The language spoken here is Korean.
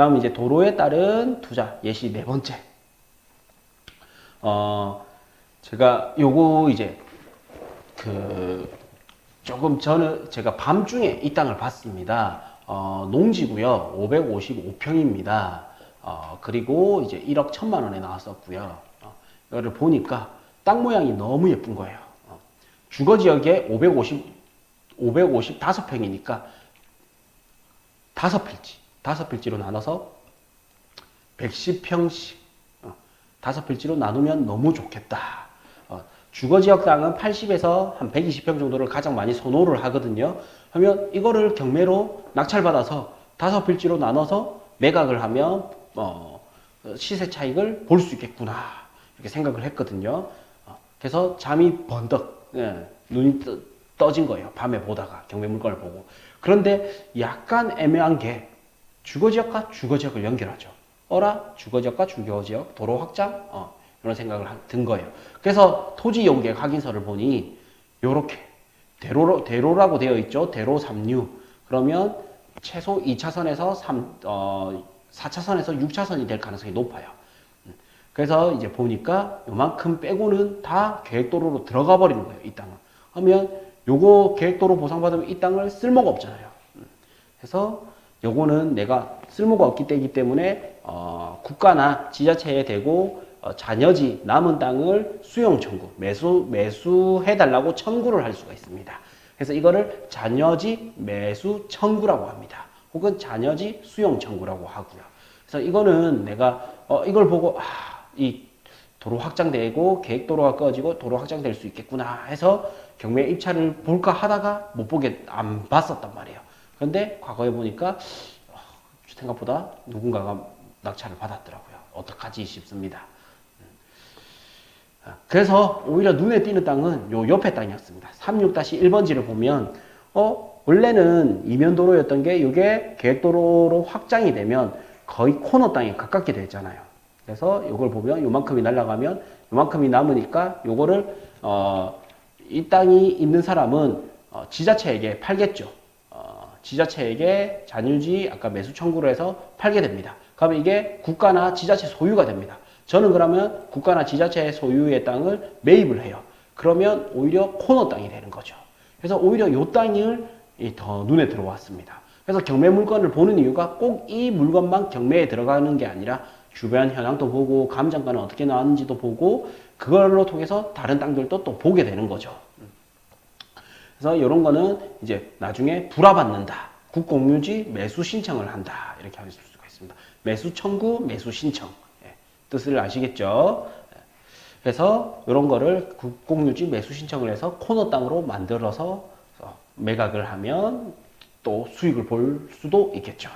다음 이제 도로에 따른 투자 예시 네 번째. 어 제가 요거 이제 그 조금 전에 제가 밤중에 이 땅을 봤습니다. 어, 농지고요. 555평입니다. 어, 그리고 이제 1억 1천만 원에 나왔었고요. 어, 이거를 보니까 땅 모양이 너무 예쁜 거예요. 어, 주거 지역에 550 555평이니까 다섯 필지, 다섯 필지로 나눠서 110평씩 어, 다섯 필지로 나누면 너무 좋겠다. 어, 주거 지역 땅은 80에서 한 120평 정도를 가장 많이 선호를 하거든요. 하면 이거를 경매로 낙찰받아서 다섯 필지로 나눠서 매각을 하면 어, 시세 차익을 볼 수 있겠구나 이렇게 생각을 했거든요. 어, 그래서 잠이 번덕 예, 눈이 떠, 떠진 거예요. 밤에 보다가 경매 물건을 보고. 그런데 약간 애매한 게 주거지역과 주거지역을 연결하죠. 어라 주거지역과 주거지역 도로 확장 어, 이런 생각을 한- 든 거예요. 그래서 토지 용객 확인서를 보니 요렇게 대로 대로라고 되어 있죠. 대로 3류. 그러면 최소 2차선에서 3 어, 4차선에서 6차선이 될 가능성이 높아요. 음, 그래서 이제 보니까 요만큼 빼고는 다 계획도로로 들어가 버리는 거예요. 이 땅은. 하면 요거 계획도로 보상받으면 이 땅을 쓸모가 없잖아요. 음, 그래서 요거는 내가 쓸모가 없기 때문에 때문에 어, 국가나 지자체에 대고 어, 잔여지 남은 땅을 수용 청구 매수 매수해 달라고 청구를 할 수가 있습니다. 그래서 이거를 잔여지 매수 청구라고 합니다. 혹은 잔여지 수용 청구라고 하고요. 그래서 이거는 내가 어, 이걸 보고 아, 이 도로 확장되고 계획 도로가 꺼지고 도로 확장될 수 있겠구나 해서 경매 입찰을 볼까 하다가 못 보게 안 봤었단 말이에요. 그런데 과거에 보니까 어, 생각보다 누군가가 낙찰을 받았더라고요. 어떡하지 싶습니다. 음. 아, 그래서 오히려 눈에 띄는 땅은 요 옆에 땅이었습니다. 36-1번지를 보면 어 원래는 이면도로였던 게 이게 계획도로로 확장이 되면 거의 코너 땅에 가깝게 되잖아요. 그래서 이걸 보면 요만큼이 날아가면 요만큼이 남으니까 요거를 어, 이 땅이 있는 사람은 어, 지자체에게 팔겠죠. 어, 지자체에게 잔유지 아까 매수 청구를 해서 팔게 됩니다. 그러면 이게 국가나 지자체 소유가 됩니다. 저는 그러면 국가나 지자체 소유의 땅을 매입을 해요. 그러면 오히려 코너 땅이 되는 거죠. 그래서 오히려 요 땅을 이더 눈에 들어왔습니다. 그래서 경매 물건을 보는 이유가 꼭 이 물건만 경매에 들어가는 게 아니라 주변 현황도 보고 감정가는 어떻게 나왔는지도 보고 그걸로 통해서 다른 땅들도 또 보게 되는 거죠. 그래서 이런 거는 이제 나중에 불화받는다. 국공유지 매수 신청을 한다. 이렇게 할 수가 있습니다. 매수 청구, 매수 신청. 예, 뜻을 아시겠죠? 예. 그래서 이런 거를 국공유지 매수 신청을 해서 코너 땅으로 만들어서 어, 매각을 하면 또 수익을 볼 수도 있겠죠.